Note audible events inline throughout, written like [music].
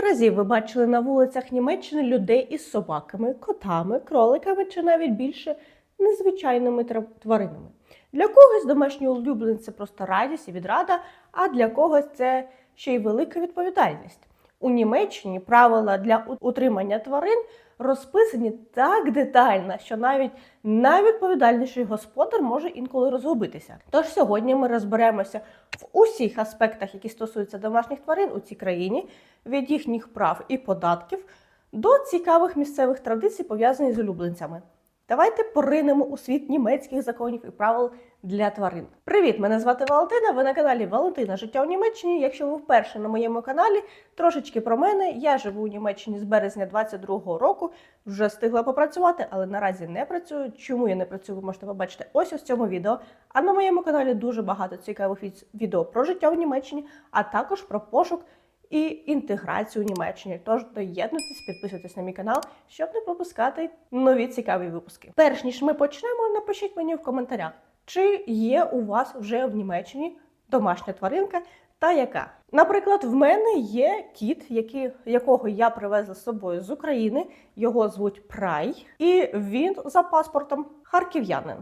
Скільки разів ви бачили на вулицях Німеччини людей із собаками, котами, кроликами чи навіть більше незвичайними тваринами? Для когось домашні улюбленці просто радість і відрада, а для когось це ще й велика відповідальність. У Німеччині правила для утримання тварин розписані так детально, що навіть найвідповідальніший господар може інколи розгубитися. Тож сьогодні ми розберемося в усіх аспектах, які стосуються домашніх тварин у цій країні, від їхніх прав і податків до цікавих місцевих традицій, пов'язаних з улюбленцями. Давайте поринемо у світ німецьких законів і правил для тварин. Привіт! Мене звати Валентина. Ви на каналі Валентина Життя у Німеччині. Якщо ви вперше на моєму каналі, трошечки про мене. Я живу у Німеччині з березня 22-го року. Вже встигла попрацювати, але наразі не працюю. Чому я не працюю, ви можете побачити ось в цьому відео. А на моєму каналі дуже багато цікавих відео про життя у Німеччині, а також про пошук і інтеграцію у Німеччині. Тож доєднуйтесь, підписуйтесь на мій канал, щоб не пропускати нові цікаві випуски. Перш ніж ми почнемо, напишіть мені в коментарях, чи є у вас вже в Німеччині домашня тваринка та яка. Наприклад, в мене є кіт, який, якого я привезла з собою з України. Його звуть Прай, і він за паспортом харків'янин.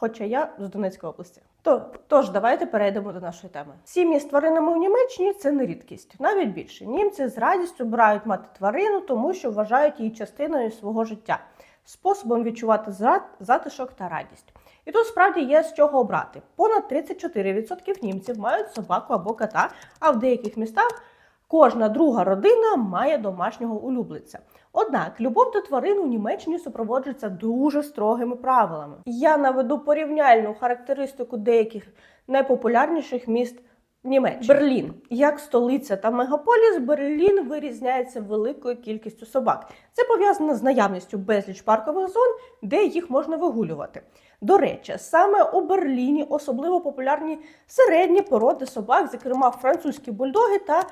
Хоча я з Донецької області. То, тож давайте перейдемо до нашої теми. Сім'ї з тваринами у Німеччині це не рідкість, навіть більше. Німці з радістю брають мати тварину, тому що вважають її частиною свого життя, способом відчувати зра- затишок та радість. І тут справді є з чого обрати. Понад 34% німців мають собаку або кота, а в деяких містах кожна друга родина має домашнього улюбленця. Однак любов до тварин у Німеччині супроводжується дуже строгими правилами. Я наведу порівняльну характеристику деяких найпопулярніших міст Німеччини. Берлін, як столиця та мегаполіс, Берлін вирізняється великою кількістю собак. Це пов'язано з наявністю безліч паркових зон, де їх можна вигулювати. До речі, саме у Берліні особливо популярні середні породи собак, зокрема французькі бульдоги та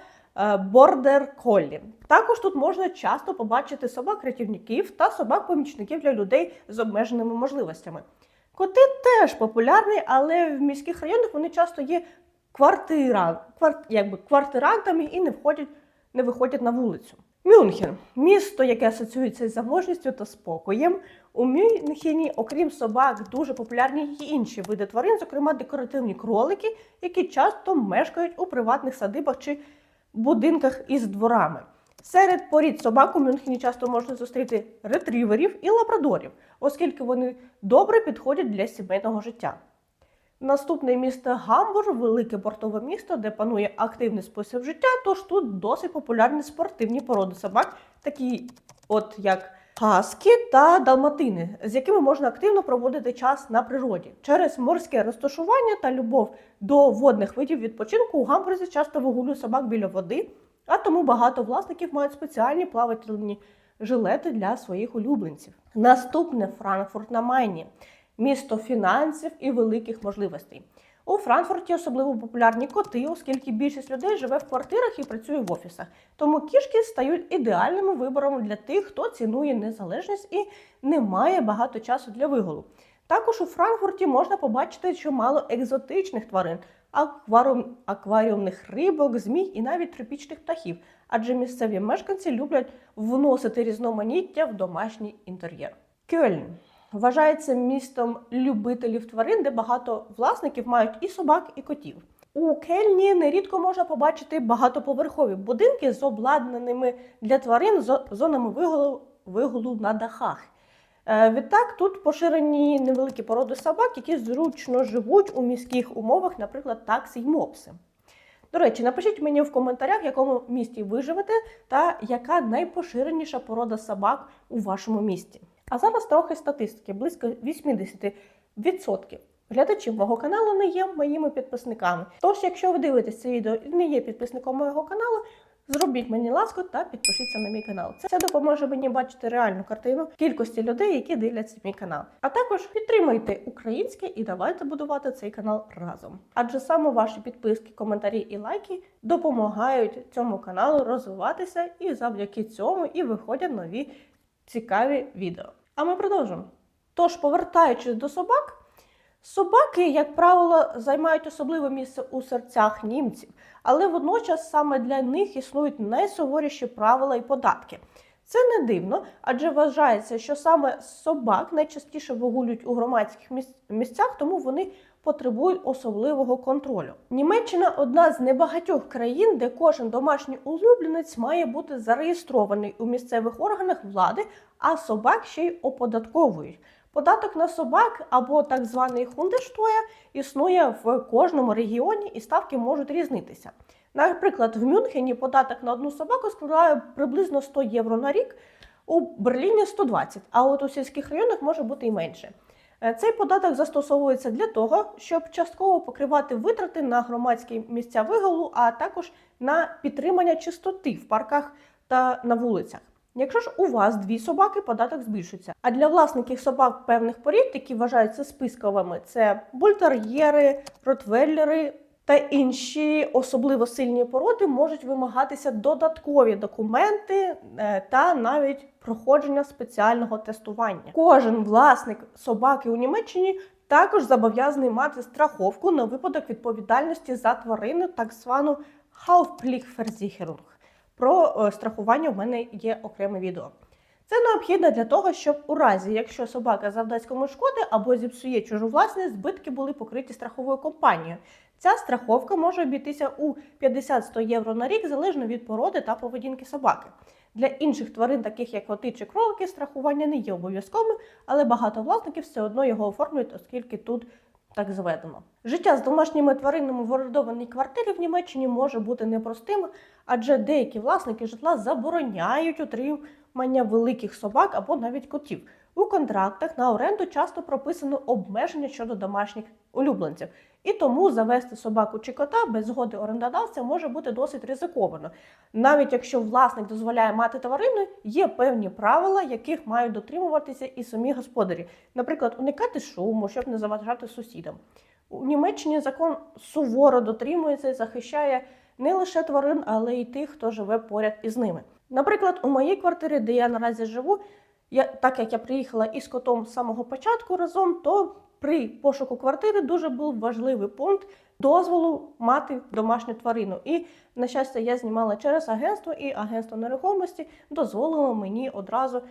бордер коллі. Також тут можна часто побачити собак-рятівників та собак-помічників для людей з обмеженими можливостями. Коти теж популярні, але в міських районах вони часто є квартира, квар, якби, квартирантами і не входять, не виходять на вулицю. Мюнхен місто, яке асоціюється із заможністю та спокоєм. У Мюнхені, окрім собак, дуже популярні й інші види тварин, зокрема декоративні кролики, які часто мешкають у приватних садибах чи будинках із дворами. Серед порід собак у Мюнхені часто можна зустріти ретріверів і лабрадорів, оскільки вони добре підходять для сімейного життя. Наступне місто Гамбург велике портове місто, де панує активний спосіб життя, тож тут досить популярні спортивні породи собак, такі от як хаски та далматини, з якими можна активно проводити час на природі. Через морське розташування та любов до водних видів відпочинку у Гамбурзі часто вигулюють собак біля води, а тому багато власників мають спеціальні плавательні жилети для своїх улюбленців. Наступне Франкфурт на Майні місто фінансів і великих можливостей. У Франкфурті особливо популярні коти, оскільки більшість людей живе в квартирах і працює в офісах. Тому кішки стають ідеальним вибором для тих, хто цінує незалежність і не має багато часу для вигулу. Також у Франкфурті можна побачити чимало екзотичних тварин, акваріум, акваріумних рибок, змій і навіть тропічних птахів, адже місцеві мешканці люблять вносити різноманіття в домашній інтер'єр. Кельн вважається містом любителів тварин, де багато власників мають і собак, і котів. У Кельні нерідко можна побачити багатоповерхові будинки з обладнаними для тварин зо- зонами вигулу, вигулу на дахах. Е, Відтак тут поширені невеликі породи собак, які зручно живуть у міських умовах, наприклад, такси й мопси. До речі, напишіть мені в коментарях, в якому місті ви живете та яка найпоширеніша порода собак у вашому місті. А зараз трохи статистики, близько 80% глядачів мого каналу не є моїми підписниками. Тож, якщо ви дивитесь це відео і не є підписником мого каналу, зробіть мені ласку та підпишіться на мій канал. Це допоможе мені бачити реальну картину кількості людей, які дивляться мій канал. А також підтримуйте українське і давайте будувати цей канал разом. Адже саме ваші підписки, коментарі і лайки допомагають цьому каналу розвиватися, і завдяки цьому і виходять нові цікаві відео. А ми продовжимо. Тож, повертаючись до собак, Собаки, як правило, займають особливе місце у серцях німців, але водночас саме для них існують найсуворіші правила і податки. Це не дивно, адже вважається, що саме собак найчастіше вигулюють у громадських місцях, тому вони потребують особливого контролю. Німеччина одна з небагатьох країн, де кожен домашній улюбленець має бути зареєстрований у місцевих органах влади, а собак ще й оподатковують. Податок на собак або так званий хундештоя існує в кожному регіоні і ставки можуть різнитися. Наприклад, в Мюнхені податок на одну собаку складає приблизно 100 євро на рік, у Берліні 120, а от у сільських районах може бути і менше. Е, Цей податок застосовується для того, щоб частково покривати витрати на громадські місця вигулу, а також на підтримання чистоти в парках та на вулицях. Якщо ж у вас дві собаки, податок збільшиться. А для власників собак певних порід, які вважаються списковими, це бультер'єри, ротвейлери та інші особливо сильні породи, можуть вимагатися додаткові документи е, та навіть проходження спеціального тестування. Кожен власник собаки у Німеччині також зобов'язаний мати страховку на випадок відповідальності за тварину, так звану Haftpflichtversicherung. Про е, страхування в мене є окреме відео. Це необхідно для того, щоб у разі, якщо собака завдасть комусь шкоди або зіпсує чужу власність, збитки були покриті страховою компанією. Ця страховка може обійтися у 50-100 євро на рік залежно від породи та поведінки собаки. Для інших тварин, таких як коти чи кролики, страхування не є обов'язковим, але багато власників все одно його оформлюють, оскільки тут так зведено. Життя з домашніми тваринами в орендованій квартирі в Німеччині може бути непростим, адже деякі власники житла забороняють утримання великих собак або навіть котів. У контрактах на оренду часто прописано обмеження щодо домашніх улюбленців, і тому завести собаку чи кота без згоди орендодавця може бути досить ризиковано. Навіть якщо власник дозволяє мати тварину, є певні правила, яких мають дотримуватися і самі господарі. Наприклад, уникати шуму, щоб не заважати сусідам. У Німеччині закон суворо дотримується і захищає не лише тварин, але й тих, хто живе поряд із ними. Наприклад, у моїй квартирі, де я наразі живу, я, так як я приїхала із котом з самого початку разом, то при пошуку квартири дуже був важливий пункт дозволу мати домашню тварину. І, на щастя, я знімала через агентство, і агентство нерухомості дозволило мені одразу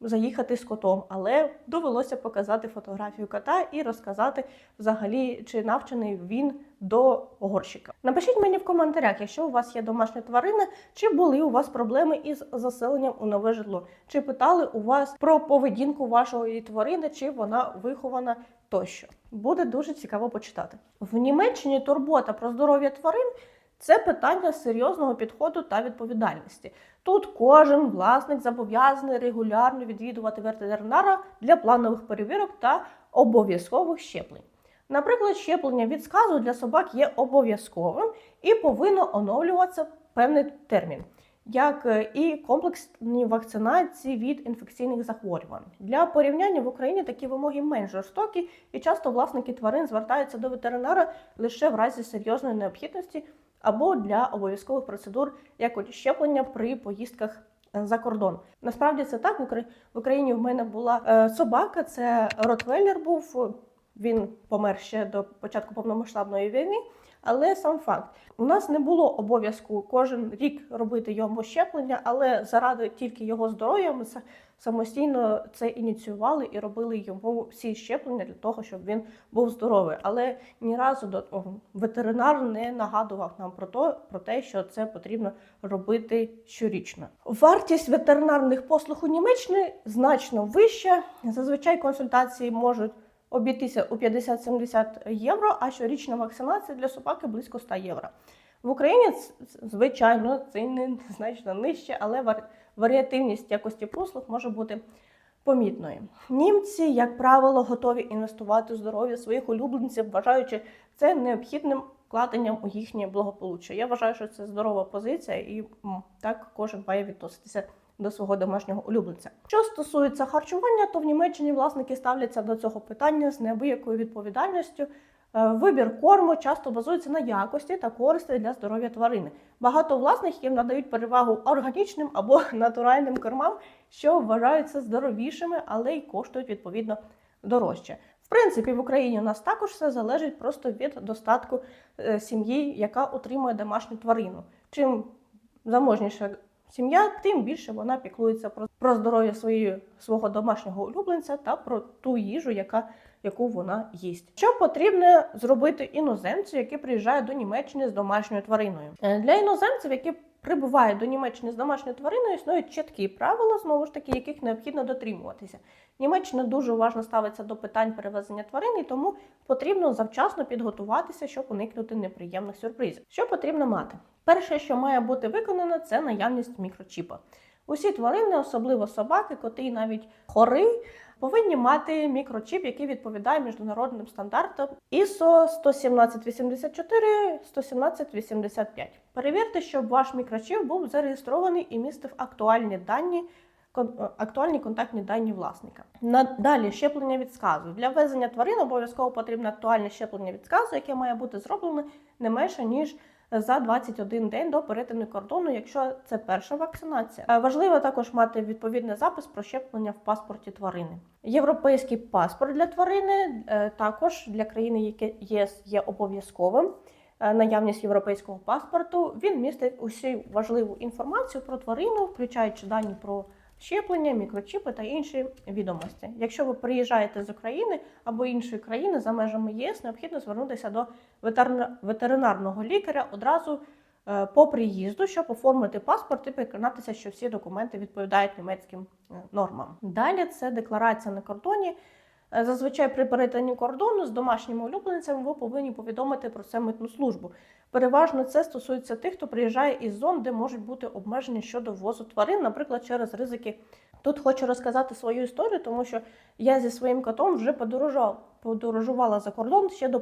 заїхати з котом, але довелося показати фотографію кота і розказати взагалі, чи навчений він до горщика. Напишіть мені в коментарях, якщо у вас є домашня тварина, чи були у вас проблеми із заселенням у нове житло, чи питали у вас про поведінку вашої тварини, чи вона вихована тощо. Буде дуже цікаво почитати. В Німеччині турбота про здоров'я тварин. Це питання серйозного підходу та відповідальності. Тут кожен власник зобов'язаний регулярно відвідувати ветеринара для планових перевірок та обов'язкових щеплень. Наприклад, щеплення від сказу для собак є обов'язковим і повинно оновлюватися певний термін, як е, і комплексні вакцинації від інфекційних захворювань. Для порівняння в Україні такі вимоги менш жорстокі, і часто власники тварин звертаються до ветеринара лише в разі серйозної необхідності або для обов'язкових процедур, як от щеплення при поїздках е, за кордон. Насправді це так. В Україні в мене була е, собака, це Ротвейлер був. Він помер ще до початку повномасштабної війни. Але сам факт, у нас не було обов'язку кожен рік робити йому щеплення, але заради тільки його здоров'я ми са- самостійно це ініціювали і робили йому всі щеплення для того, щоб він був здоровий. Але ні разу до ветеринар не нагадував нам про то, про те, що це потрібно робити щорічно. Вартість ветеринарних послуг у Німеччині значно вища. Зазвичай консультації можуть обійтися у 50-70 євро, а щорічна вакцинація для собаки близько 100 євро. В Україні, звичайно, це не [laughs] значно нижче, але вар- варіативність якості послуг може бути помітною. Німці, як правило, готові інвестувати у здоров'я своїх улюбленців, вважаючи це необхідним вкладенням у їхнє благополуччя. Я вважаю, що це здорова позиція, і так кожен має відноситися до свого домашнього улюбленця. Що стосується харчування, то в Німеччині власники ставляться до цього питання з неабиякою відповідальністю. Е, Вибір корму часто базується на якості та користі для здоров'я тварини. Багато власників надають перевагу органічним або [laughs] натуральним кормам, що вважаються здоровішими, але й коштують відповідно дорожче. В принципі, в Україні у нас також все залежить просто від достатку е, сім'ї, яка утримує домашню тварину. Чим заможніша сім'я, тим більше вона піклується про, про здоров'я своєї, свого домашнього улюбленця та про ту їжу, яка, яку вона їсть. Що потрібно зробити іноземцю, який приїжджає до Німеччини з домашньою твариною? Е, Для іноземців, які прибувають до Німеччини з домашньою твариною, існують чіткі правила, знову ж таки, яких необхідно дотримуватися. Німеччина дуже уважно ставиться до питань перевезення тварин, і тому потрібно завчасно підготуватися, щоб уникнути неприємних сюрпризів. Що потрібно мати? Перше, що має бути виконано, це наявність мікрочіпа. Усі тварини, особливо собаки, коти і навіть хори, повинні мати мікрочіп, який відповідає міжнародним стандартам ISO 11784, 11785. Перевірте, щоб ваш мікрочіп був зареєстрований і містив актуальні дані. Е, Актуальні контактні дані власника. Надалі щеплення від сказу. Для ввезення тварин обов'язково потрібно актуальне щеплення від сказу, яке має бути зроблене не менше ніж за 21 день до перетину кордону, якщо це перша вакцинація. Е, Важливо також мати відповідний запис про щеплення в паспорті тварини. Європейський паспорт для тварини е, також для країни, яке ЄС є обов'язковим. Е, Наявність європейського паспорту він містить усю важливу інформацію про тварину, включаючи дані про щеплення, мікрочіпи та інші відомості. Якщо ви приїжджаєте з України або іншої країни за межами ЄС, необхідно звернутися до ветеринарного лікаря одразу е, по приїзду, щоб оформити паспорт і переконатися, що всі документи відповідають німецьким е, нормам. Далі це декларація на кордоні. Е, Зазвичай при перетині кордону з домашніми улюбленцями ви повинні повідомити про це митну службу. Переважно це стосується тих, хто приїжджає із зон, де можуть бути обмеження щодо ввозу тварин, наприклад, через ризики. Тут хочу розказати свою історію, тому що я зі своїм котом вже подорожував, подорожувала за кордон ще до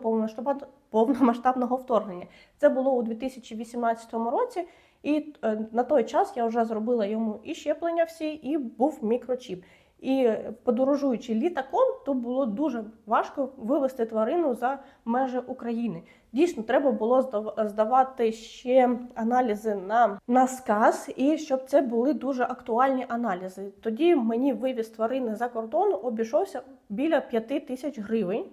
повномасштабного вторгнення. Це було у 2018 році, і е, на той час я вже зробила йому і щеплення всі, і був мікрочіп. І е, подорожуючи літаком, то було дуже важко вивести тварину за межі України. Дійсно, треба було здав- здавати ще аналізи на, на сказ, і щоб це були дуже актуальні аналізи. Тоді мені вивіз тварини за кордон обійшовся біля 5 тисяч гривень,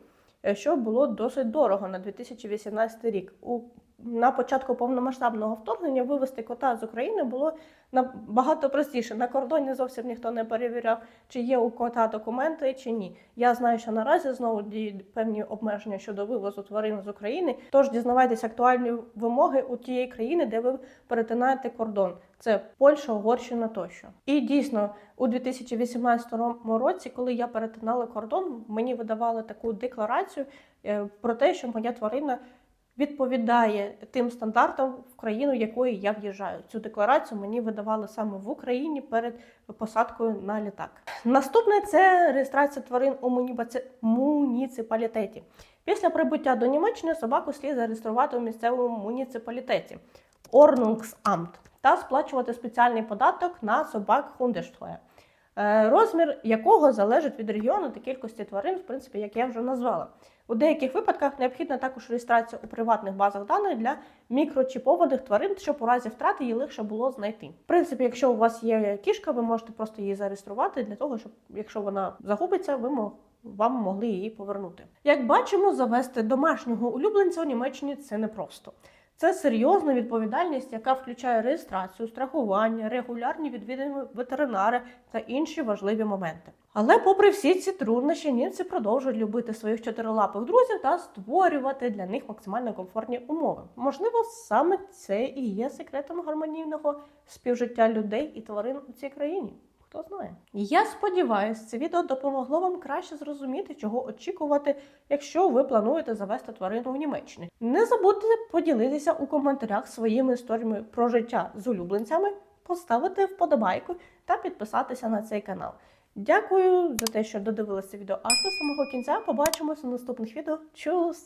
е, що було досить дорого на 2018 рік. У на початку повномасштабного вторгнення вивезти кота з України було набагато простіше. На кордоні зовсім ніхто не перевіряв, чи є у кота документи, чи ні. Я знаю, що наразі знову діють певні обмеження щодо вивозу тварин з України. Тож дізнавайтесь актуальні вимоги у тієї країни, де ви перетинаєте кордон. Це Польща, Угорщина тощо. І дійсно, у 2018 році, коли я перетинала кордон, мені видавали таку декларацію е, про те, що моя тварина відповідає тим стандартам в країну, якої я в'їжджаю. Цю декларацію мені видавали саме в Україні перед посадкою на літак. Наступне це реєстрація тварин у муніципалітеті. Після прибуття до Німеччини собаку слід зареєструвати у місцевому муніципалітеті Ordnungsamt та сплачувати спеціальний податок на собак Хундештроя. Е, розмір якого залежить від регіону та кількості тварин, в принципі, як я вже назвала. У деяких випадках необхідна також реєстрація у приватних базах даних для мікрочіпованих тварин, щоб у разі втрати її легше було знайти. В принципі, якщо у вас є кішка, ви можете просто її зареєструвати для того, щоб якщо вона загубиться, ви мо- вам могли її повернути. Як бачимо, завести домашнього улюбленця у Німеччині це непросто. Це серйозна відповідальність, яка включає реєстрацію, страхування, регулярні відвідини ветеринари та інші важливі моменти. Але, попри всі ці труднощі, німці продовжують любити своїх чотирилапих друзів та створювати для них максимально комфортні умови. Можливо, саме це і є секретом гармонійного співжиття людей і тварин у цій країні. Хто знає? Я сподіваюся, це відео допомогло вам краще зрозуміти, чого очікувати, якщо ви плануєте завести тварину в Німеччині. Не забудьте поділитися у коментарях своїми історіями про життя з улюбленцями, поставити вподобайку та підписатися на цей канал. Дякую за те, що додивилися відео аж до самого кінця. Побачимося в наступних відео. Чус!